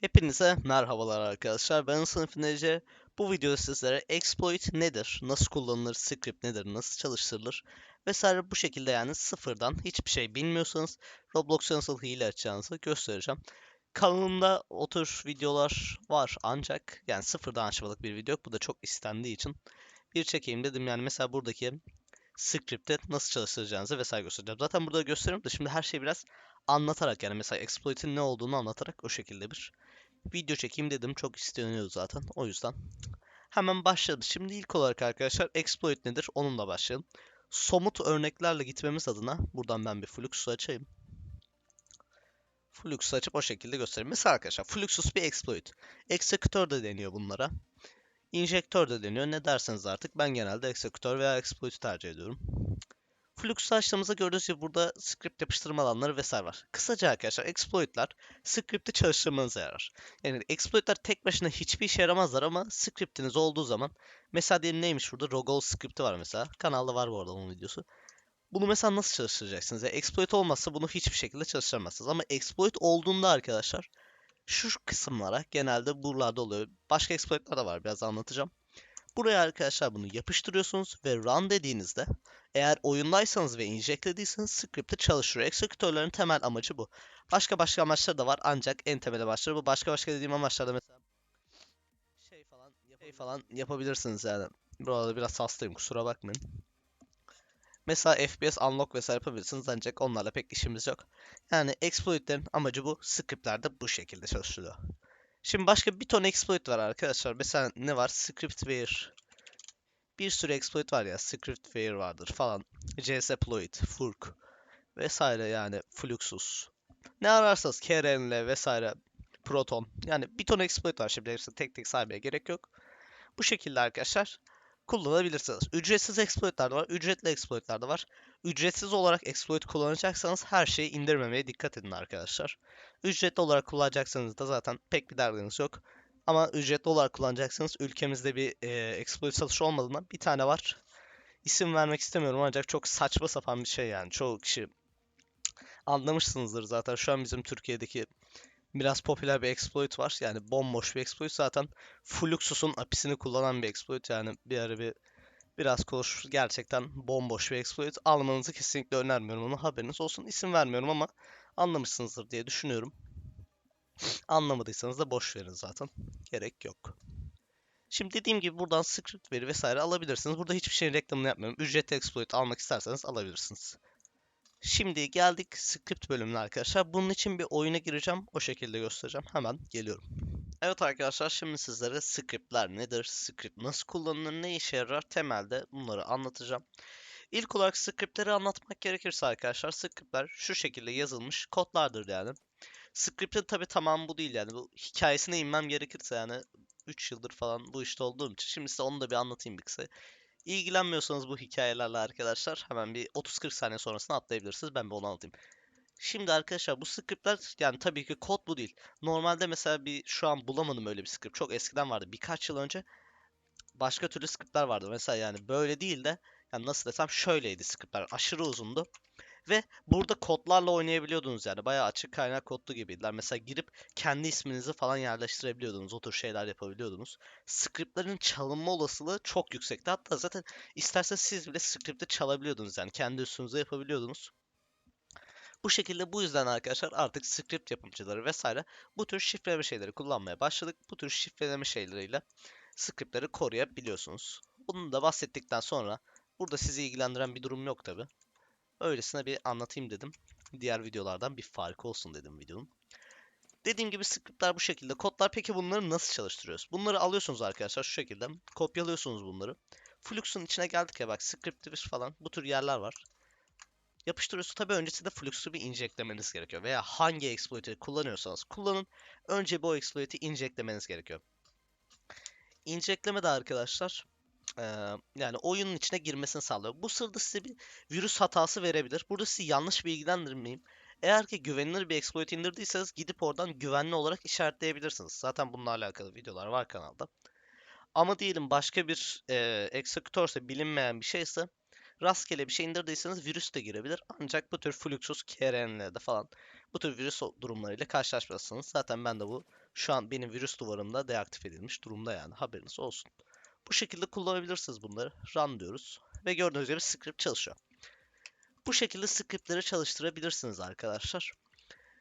Hepinize merhabalar arkadaşlar. Ben Sınıf Nece. Bu videoda sizlere exploit nedir, nasıl kullanılır, script nedir, nasıl çalıştırılır vesaire bu şekilde yani sıfırdan hiçbir şey bilmiyorsanız Roblox'a nasıl hile açacağınızı göstereceğim. Kanalımda o tür videolar var ancak yani sıfırdan açmalık bir video yok. Bu da çok istendiği için bir çekeyim dedim. Yani mesela buradaki script'i nasıl çalıştıracağınızı vesaire göstereceğim. Zaten burada gösteriyorum da şimdi her şeyi biraz anlatarak yani mesela exploit'in ne olduğunu anlatarak o şekilde bir video çekeyim dedim. Çok isteniyordu zaten. O yüzden. Hemen başladı. Şimdi ilk olarak arkadaşlar exploit nedir? Onunla başlayalım. Somut örneklerle gitmemiz adına buradan ben bir Fluxus açayım. Fluxus açıp o şekilde göstereyim. Mesela arkadaşlar Fluxus bir exploit. Executor da deniyor bunlara. Injektör de deniyor. Ne derseniz artık ben genelde executor veya exploit tercih ediyorum. Flux açtığımızda gördüğünüz gibi burada script yapıştırma alanları vesaire var. Kısaca arkadaşlar exploitler script'i çalıştırmanıza yarar. Yani exploitler tek başına hiçbir işe yaramazlar ama script'iniz olduğu zaman mesela diyelim neymiş burada Rogol script'i var mesela. Kanalda var bu arada onun videosu. Bunu mesela nasıl çalıştıracaksınız? Yani exploit olmazsa bunu hiçbir şekilde çalıştıramazsınız. Ama exploit olduğunda arkadaşlar şu kısımlara genelde buralarda oluyor. Başka exploitler de var biraz anlatacağım. Buraya arkadaşlar bunu yapıştırıyorsunuz ve run dediğinizde eğer oyundaysanız ve injeklediyseniz script'i çalıştırıyor. Executörlerin temel amacı bu. Başka başka amaçları da var ancak en temel amaçları bu. Başka başka dediğim amaçlarda mesela şey falan, şey falan yapabilirsiniz yani. Burada biraz hastayım kusura bakmayın. Mesela FPS unlock vesaire yapabilirsiniz ancak onlarla pek işimiz yok. Yani exploitlerin amacı bu. Script'ler bu şekilde çalışıyor. Şimdi başka bir ton exploit var arkadaşlar. Mesela ne var? Scriptware. Bir sürü exploit var ya. Scriptware vardır falan. JSploit, Furk vesaire yani Fluxus. Ne ararsanız KRNL vesaire Proton. Yani bir ton exploit var. Şimdi hepsini tek tek saymaya gerek yok. Bu şekilde arkadaşlar kullanabilirsiniz. Ücretsiz exploitler de var. Ücretli exploitler de var. Ücretsiz olarak exploit kullanacaksanız her şeyi indirmemeye dikkat edin arkadaşlar. Ücretli olarak kullanacaksanız da zaten pek bir derdiniz yok. Ama ücretli olarak kullanacaksanız ülkemizde bir e, exploit satışı olmadığından bir tane var. İsim vermek istemiyorum ancak çok saçma sapan bir şey yani. Çoğu kişi anlamışsınızdır zaten. Şu an bizim Türkiye'deki biraz popüler bir exploit var. Yani bomboş bir exploit zaten. Fluxus'un apisini kullanan bir exploit. Yani bir ara bir biraz konuş gerçekten bomboş bir exploit. Almanızı kesinlikle önermiyorum onu haberiniz olsun. İsim vermiyorum ama anlamışsınızdır diye düşünüyorum. Anlamadıysanız da boş verin zaten. Gerek yok. Şimdi dediğim gibi buradan script veri vesaire alabilirsiniz. Burada hiçbir şeyin reklamını yapmıyorum. Ücretli exploit almak isterseniz alabilirsiniz. Şimdi geldik script bölümüne arkadaşlar. Bunun için bir oyuna gireceğim. O şekilde göstereceğim. Hemen geliyorum. Evet arkadaşlar şimdi sizlere scriptler nedir? Script nasıl kullanılır? Ne işe yarar? Temelde bunları anlatacağım. İlk olarak scriptleri anlatmak gerekirse arkadaşlar scriptler şu şekilde yazılmış kodlardır yani. Script'in tabi tamamı bu değil yani. Bu hikayesine inmem gerekirse yani 3 yıldır falan bu işte olduğum için. Şimdi size onu da bir anlatayım bir kısa. İlgilenmiyorsanız bu hikayelerle arkadaşlar hemen bir 30-40 saniye sonrasına atlayabilirsiniz. Ben bir onu anlatayım. Şimdi arkadaşlar bu scriptler yani tabii ki kod bu değil. Normalde mesela bir şu an bulamadım öyle bir script. Çok eskiden vardı. Birkaç yıl önce başka türlü scriptler vardı. Mesela yani böyle değil de yani nasıl desem şöyleydi scriptler. Aşırı uzundu. Ve burada kodlarla oynayabiliyordunuz yani. Bayağı açık kaynak kodlu gibiydiler. Mesela girip kendi isminizi falan yerleştirebiliyordunuz. O tür şeyler yapabiliyordunuz. Scriptlerin çalınma olasılığı çok yüksekti. Hatta zaten isterseniz siz bile script'i çalabiliyordunuz yani. Kendi üstünüze yapabiliyordunuz. Bu şekilde bu yüzden arkadaşlar artık script yapımcıları vesaire bu tür şifreleme şeyleri kullanmaya başladık. Bu tür şifreleme şeyleriyle scriptleri koruyabiliyorsunuz. Bunu da bahsettikten sonra burada sizi ilgilendiren bir durum yok tabi. Öylesine bir anlatayım dedim. Diğer videolardan bir farkı olsun dedim videonun. Dediğim gibi scriptler bu şekilde. Kodlar peki bunları nasıl çalıştırıyoruz? Bunları alıyorsunuz arkadaşlar şu şekilde. Kopyalıyorsunuz bunları. Flux'un içine geldik ya bak script'imiz falan bu tür yerler var. Yapıştırıyorsunuz. Tabi öncesinde Flux'u bir injeklemeniz gerekiyor. Veya hangi exploit'i kullanıyorsanız kullanın. Önce bu exploit'i injeklemeniz gerekiyor. İnjekleme de arkadaşlar yani oyunun içine girmesini sağlıyor. Bu sırada size bir virüs hatası verebilir. Burada sizi yanlış bilgilendirmeyeyim. Eğer ki güvenilir bir exploit indirdiyseniz gidip oradan güvenli olarak işaretleyebilirsiniz. Zaten bununla alakalı videolar var kanalda. Ama diyelim başka bir e, executörse bilinmeyen bir şeyse rastgele bir şey indirdiyseniz virüs de girebilir. Ancak bu tür Fluxus, KRN'lerde falan bu tür virüs durumlarıyla karşılaşmazsınız. Zaten ben de bu şu an benim virüs duvarımda deaktif edilmiş durumda yani haberiniz olsun. Bu şekilde kullanabilirsiniz bunları. Run diyoruz ve gördüğünüz gibi script çalışıyor. Bu şekilde scriptleri çalıştırabilirsiniz arkadaşlar.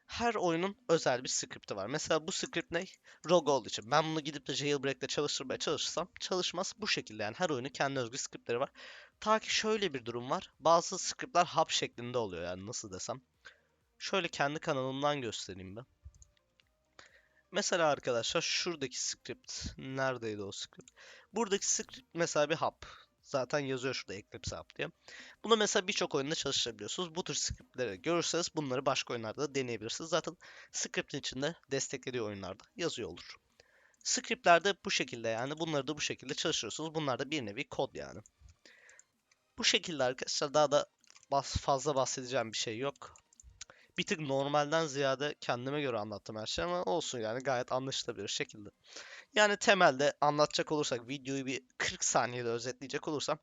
Her oyunun özel bir script'i var. Mesela bu script ne? Rogue olduğu için. Ben bunu gidip de jailbreak'te çalıştırmaya çalışsam çalışmaz. Bu şekilde yani her oyunun kendi özgü script'leri var. Ta ki şöyle bir durum var. Bazı script'ler hub şeklinde oluyor yani nasıl desem. Şöyle kendi kanalımdan göstereyim ben. Mesela arkadaşlar şuradaki script neredeydi o script? Buradaki script mesela bir hub. Zaten yazıyor şurada Eclipse Hub diye. Bunu mesela birçok oyunda çalıştırabiliyorsunuz. Bu tür scriptleri görürseniz bunları başka oyunlarda da deneyebilirsiniz. Zaten script'in içinde desteklediği oyunlarda yazıyor olur. Script'ler de bu şekilde yani bunları da bu şekilde çalıştırıyorsunuz. Bunlar da bir nevi kod yani. Bu şekilde arkadaşlar daha da fazla bahsedeceğim bir şey yok. Bir tık normalden ziyade kendime göre anlattım her şey ama olsun yani gayet anlaşılabilir şekilde. Yani temelde anlatacak olursak videoyu bir 40 saniyede özetleyecek olursam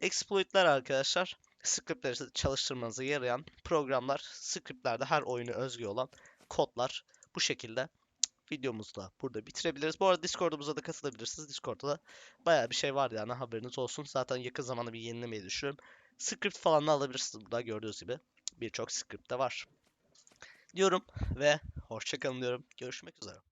exploit'ler arkadaşlar scriptleri çalıştırmanıza yarayan programlar, scriptlerde her oyunu özgü olan kodlar bu şekilde videomuzu da burada bitirebiliriz. Bu arada Discord'umuza da katılabilirsiniz. Discord'da da bayağı bir şey var yani haberiniz olsun. Zaten yakın zamanda bir yenilemeyi düşünüyorum. Script falan da alabilirsiniz burada gördüğünüz gibi. Birçok script de var. Diyorum ve hoşçakalın diyorum. Görüşmek üzere.